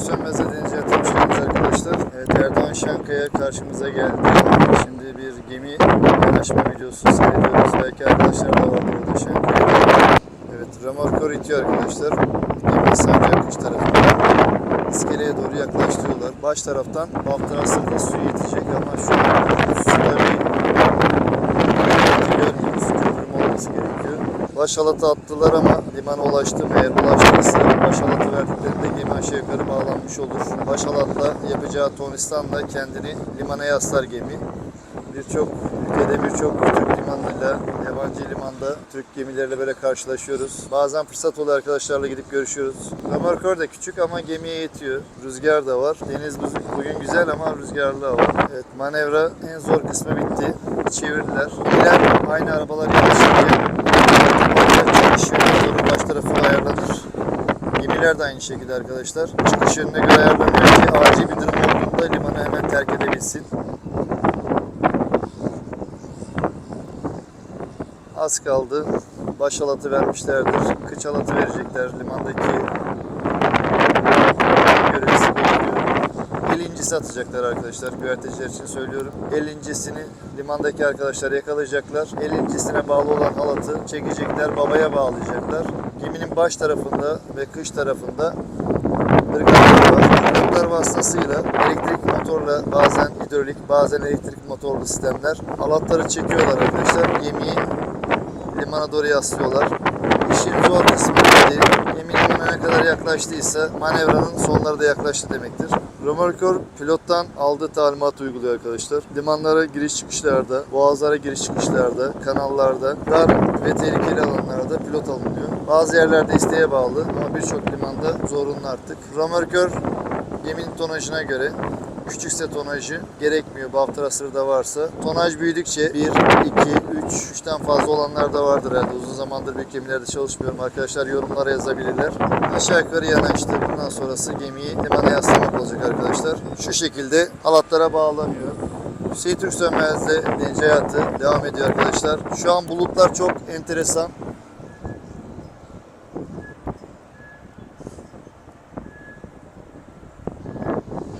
Sönmez'e denize yatırmışlarımız arkadaşlar. Evet Erdoğan Şankaya karşımıza geldi. Şimdi bir gemi yanaşma videosu seyrediyoruz. Belki arkadaşlar da vardır orada Şankaya'da. Evet Ramorkor itiyor arkadaşlar. Gemi sancak kış tarafından. İskeleye doğru yaklaştırıyorlar. Baş taraftan Baltıra sırtı suyu yetecek ama şu suda bir görmüyoruz. Köprüm olması gerekiyor. Baş halatı attılar ama limana ulaştı? Eğer ulaştıysa baş halatı verdiklerinde gemi aşağı bağlanmış olur. Baş halatla yapacağı tonistanla kendini limana yaslar gemi. Birçok ülkede birçok Türk limanıyla, yabancı limanda Türk gemileriyle böyle karşılaşıyoruz. Bazen fırsat oluyor arkadaşlarla gidip görüşüyoruz. Römorkör de küçük ama gemiye yetiyor. Rüzgar da var. Deniz bugün- güzel ama rüzgarlı hava. Evet manevra en zor kısmı bitti. Çevirdiler. Gemiler aynı arabalar yetişince çıkış yönüne doğru baş tarafı ayarlanır. Gemiler de aynı şekilde arkadaşlar. Çıkış yönüne göre ayarlanıyor ki acil bir durum olduğunda limanı hemen terk edebilsin. Az kaldı. Baş halatı vermişlerdir. Kıç halatı verecekler limandaki görevlisi bekliyor. El incisi atacaklar arkadaşlar. Güverteciler için söylüyorum. El incisini limandaki arkadaşlar yakalayacaklar. El incisine bağlı olan halatı çekecekler. Babaya bağlayacaklar. Geminin baş tarafında ve kış tarafında ırgatlar var. Irgatlar vasıtasıyla elektrik motorla bazen hidrolik bazen elektrik motorlu sistemler halatları çekiyorlar arkadaşlar. Gemiyi limana doğru yaslıyorlar. İşin zor kısmı bitti. Gemi limana ne kadar yaklaştıysa manevranın sonları da yaklaştı demektir. Römorkör pilottan aldığı talimat uyguluyor arkadaşlar. Limanlara giriş çıkışlarda, boğazlara giriş çıkışlarda, kanallarda, dar ve tehlikeli alanlarda pilot alınıyor. Bazı yerlerde isteğe bağlı ama birçok limanda zorunlu artık. Römorkör geminin tonajına göre küçükse tonajı gerekmiyor. Baftra sırada varsa. Tonaj büyüdükçe 1, 2, 3, 3'ten fazla olanlar da vardır herhalde. Uzun zamandır büyük gemilerde çalışmıyorum. Arkadaşlar yorumlara yazabilirler. Aşağı yukarı yanaştı. Bundan sonrası gemiyi limana yaslamak olacak arkadaşlar. Şu şekilde halatlara bağlanıyor. Hüseyin Türk Sönmez'de deniz hayatı devam ediyor arkadaşlar. Şu an bulutlar çok enteresan.